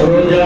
ரோஜா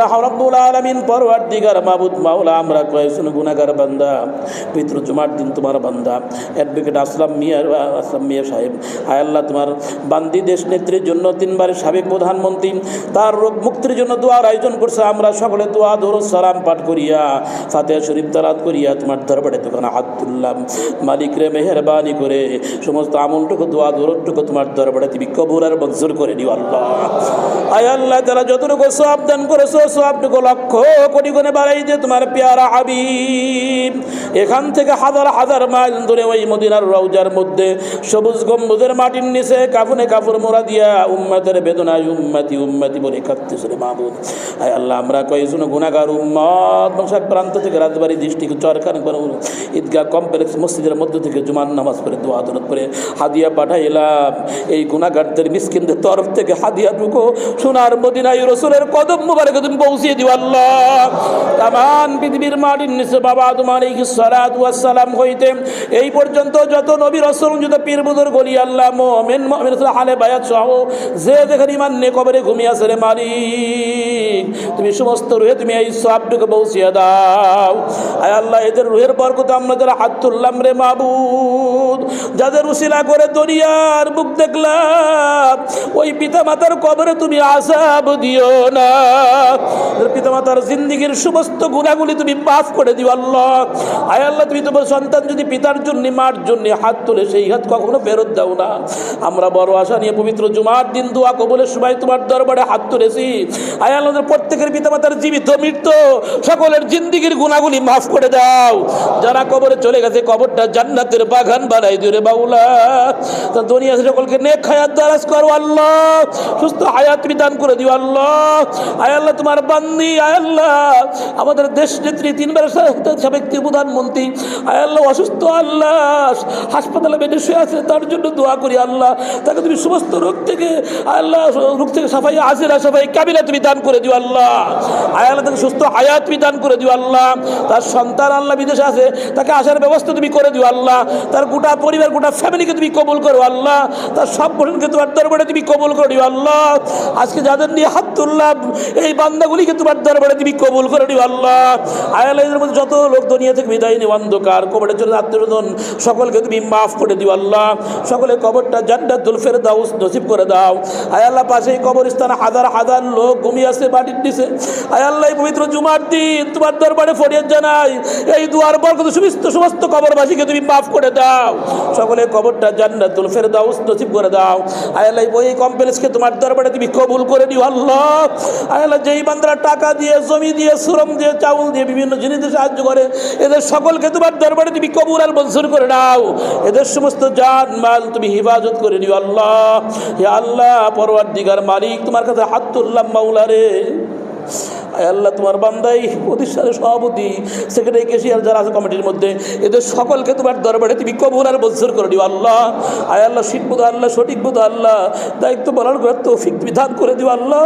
আয় আল্লাহ রব্বুল আলমিন পরওয়ার্দিগার মাবুদ মাওলা, আমরা কয়েকজন গুনাগার বান্দা, পিতৃ জুমার দিন তোমার বান্দা। অ্যাডভোকেট আসলাম মিয়া আসলাম মিয়া সাহেব। আয় আল্লাহ, তোমার বান্দি দেশ নেত্রীর জন্য তিনবারের সাবেক প্রধানমন্ত্রী, তার রোগ মুক্তির জন্য দোয়ার আয়োজন করছে, আমরা সকলে দোয়া ধরো সালাম পাঠ করিয়া ফাতে শরীফ তালাত করিয়া তোমার দরবারে দোকানে হাত তুললাম। মালিক রে মেহরবানি করে সমস্ত আমলটুকু, দোয়া দরটুকু তোমার দরবারে তুমি কবুর আর মঞ্জুর করে দিও আল্লাহ। আয় আল্লাহ, তারা যতটুকু সব দান করেছ সবটুকু লক্ষ কোটি গুণে বাড়াই যে তোমার পেয়ারা হাবিব। এখান থেকে হাজার হাজার মাইল ধরে ওই মদিনার রৌজার মধ্যে সবুজ গম্বুজের মাটির নিচে কাফনে কাপড় মোড়া দিয়া উম্মাতের বেদনায় উম্মাতি উম্মাতি বলে কাঁদতেছে রে মাহবুদ আয় আল্লাহ, আমরা কয়েকজন গুণাগার উম্মত। বংশাক প্রান্ত থেকে রাজবাড়ি ডিস্ট্রিক্ট চরখান করে ঈদগাহ কমপ্লেক্স মসজিদের মধ্য থেকে জুমান নামাজ পড়ে, দোয়া দরদ করে হাদিয়া পাঠাইলাম। এই গুণাগারদের মিসকিনদের তরফ থেকে হাদিয়া টুকু সোনার মদিনায় রসুলের কদম মুবারক তুমি পৌঁছিয়ে দিও আল্লাহ। তামান পৃথিবীর মাটির নিচে বাবা তোমার এই সালাম হইতে। এই পর্যন্ত যত নবী রসুল, যত গলি আল্লাহ, মোমেন মোমেন হালে বায়াত সহ, যে যেখানে ইমান নে ঘুমিয়ে আছে রে মালিক, তুমি সমস্ত রুহে তুমি এই সবটুকু পৌঁছিয়ে দাও। আয় আল্লাহ, এদের রুহের বরকত আমরা যারা হাত তুললাম রে মাবুদ, যাদের উসিলা করে দরিয়ার বুক দেখলাম, ওই পিতা মাতার কবরে তুমি আসাব দিও না। পিতামাতার জিন্দিগির সমস্ত গুণাগুলি তুমি মাফ করে দিও আল্লাহ। আয় আল্লাহ, তুমি তোমার সন্তান যদি পিতার জন্য, মার জন্য হাত তোলে সেই হাত কখনো ফেরত দাও না। আমরা বড় আশা নিয়ে পবিত্র জুমার দিন দোয়া কবলের সময় তোমার দরবারে হাত তুলেছি। আয় আল্লাহ প্রত্যেকের পিতামাতার জীবিত মৃত্যু সকলের জিন্দিগির গুণাগুলি মাফ করে দাও। যারা কবরে চলে গেছে, কবরটা জান্নাতের বাগান বানাই দিও রে বাউলা তা দুনিয়া সকলকে নেক হায়াত দারাজ করো আল্লাহ। সুস্থ হায়াত বিধান করে দিও আল্লাহ। আয় আল্লাহ, তোমার বান্দি, আয় আল্লাহ, আমাদের দেশ নেত্রী তিনবার সাবেক প্রধানমন্ত্রী। আয় আল্লাহ, অসুস্থ আল্লাহ, হাসপাতালে বেডে শুয়ে আছে, তার জন্য দোয়া করি আল্লাহ। তাকে তুমি সমস্ত রোগ থেকে আল্লাহ, রোগ থেকে সাফাই আসেরা সাফাই, কাবিলা তুমি দান করে দিও আল্লাহ। আয় আল্লাহ, তাকে সুস্থ হায়াত তুমি দান করে দিও আল্লাহ। তার সন্তান আল্লাহ বিদেশে আছে, তাকে আসার ব্যবস্থা তুমি করে দিও আল্লাহ। তার গোটা পরিবার, গোটা ফ্যামিলিকে তুমি কবুল করো আল্লাহ। তার সব গঠনকে তোমার দরবারে তুমি কবুল করে আল্লাহ। আজকে যাদের নিয়ে হাত তুললাম, এই বান্দাগুলিকে তোমার দরবারে তুমি কবুল করে দিও আল্লাহ। আয়াল্লাহ এদের মধ্যে যত লোক দুনিয়া থেকে বিদায় নিয়ে অন্ধকার, কবরের জন্য আত্মীয়জন সকলকে তুমি মাফ করে দিও আল্লাহ। সকলে কবরটা জান্নাতুল ফেরদাউস নসিব করে দাও। আয়াল্লাহ পাশে কবরস্থানে হাজার হাজার লোক ঘুমিয়ে আছে বাড়ির নিচে। আয়াল্লাহ এই পবিত্র জুমার দিন তোমার দরবারে ফরিয়াদ জানাই। এই দুয়ার বরকত সমস্ত সমস্ত কবরবাসীকে তুমি মাফ করে দাও। সকলে কবরটা জান্নাতুল ফেরদাউস নসিব করে দাও। আয়াল্লাহ এই কমপ্লেক্সকে তোমার দরবারে তুমি কবুল করে দিও আল্লাহ। আয়াল্লাহ যেই বান্দারা টাকা দিয়ে জমি দিয়ে, শ্রম দিয়ে, চাউল দিয়ে বিভিন্ন জিনিস দিয়ে সাহায্য করে। এদের সকলকে তোমার দরবারে তুমি কবুল আর মঞ্জুর করে নাও। এদের সমস্ত জান, মাল তুমি হিফাজত করে নিও, আল্লাহ। হে আল্লাহ পরওয়ার দিগার মালিক, তোমার কাছে হাত তুললাম মাওলা রে। আয় আল্লাহ, তোমার বান্দাই প্রতিষ্ঠানের সভাপতি সেক্রেটারি কেশিয়ার যারা আছে কমিটির মধ্যে, এদের সকলকে তোমার দরবারে তুমি কবুল আর মঞ্জুর করে দিও আল্লাহ। আয় আল্লাহ শীত বোধ আল্লাহ, সঠিক বোধ আল্লাহ। দায়িত্ব পালন করার তৌফিক বিধান করে দিও আল্লাহ।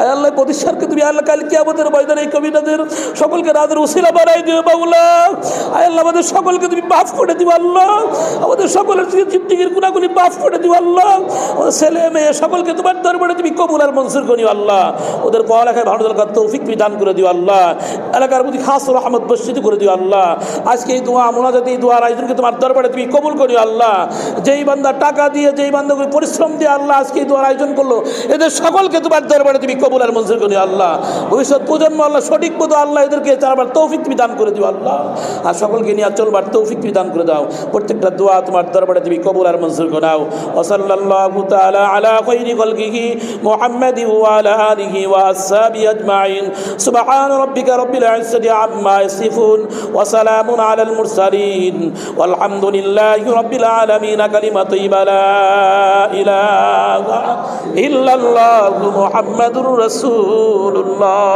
আয় আল্লাহ, প্রতিষ্ঠানকে তুমি আল্লাহ, কাল কিয়ামতের ময়দানে এই কবিতাদের সকলকে রাতের উসিলা বানাই দিও বাউলা আয় আল্লাহ, আমাদের সকলকে তুমি মাফ করে দিও আল্লাহ। আমাদের সকলের জিন্দিগির গুণাগুলি মাফ করে দিও আল্লাহ। আমাদের ছেলে, মেয়ে, সকলকে তোমার দরবারে তুমি কবুল আর মঞ্জুর করিও আল্লাহ। ওদের পড়ালেখায় ভালো দরকার তৌফিক বিধান করে দিও আল্লাহ। এলাকার প্রতি খাস রহমত বর্ষিত করে দিও আল্লাহ। আজকে এই দোয়া মোনাজাতে এই দোয়ার আয়োজনকে তোমার দরবারে তুমি কবুল করিও আল্লাহ। যেই বান্দা টাকা দিয়ে, যেই বান্দাগুলি পরিশ্রম দিয়ে আল্লাহ আজকে এই দোয়ার আয়োজন করল, এদের সকলকে তোমার দরবারে তুমি কবুল আর মঞ্জুর করিও আল্লাহ। ভবিষ্যৎ প্রজন্ম আল্লাহ সঠিক মতো আল্লাহ এদেরকে চারবার তৌফিক তুমি দান করে দিও আল্লাহ। আর সকলকে নিয়ে চলবার তৌফিক তুমি দান করে দাও। প্রত্যেকটা দোয়া তোমার দরবারে তুমি কবুল আর মঞ্জুর করে দাও ওসল্লাল্লাহু তাআলা আলা খাইরি খলকিহি মুহাম্মাদি ওয়া আলা আলিহি ওয়া আসহাবি আজমাইন। سبحان ربك رب العزة عما يصفون وسلام على المرسلين والحمد لله رب العالمين. كلمة طيبة لا إله إلا الله محمد رسول الله.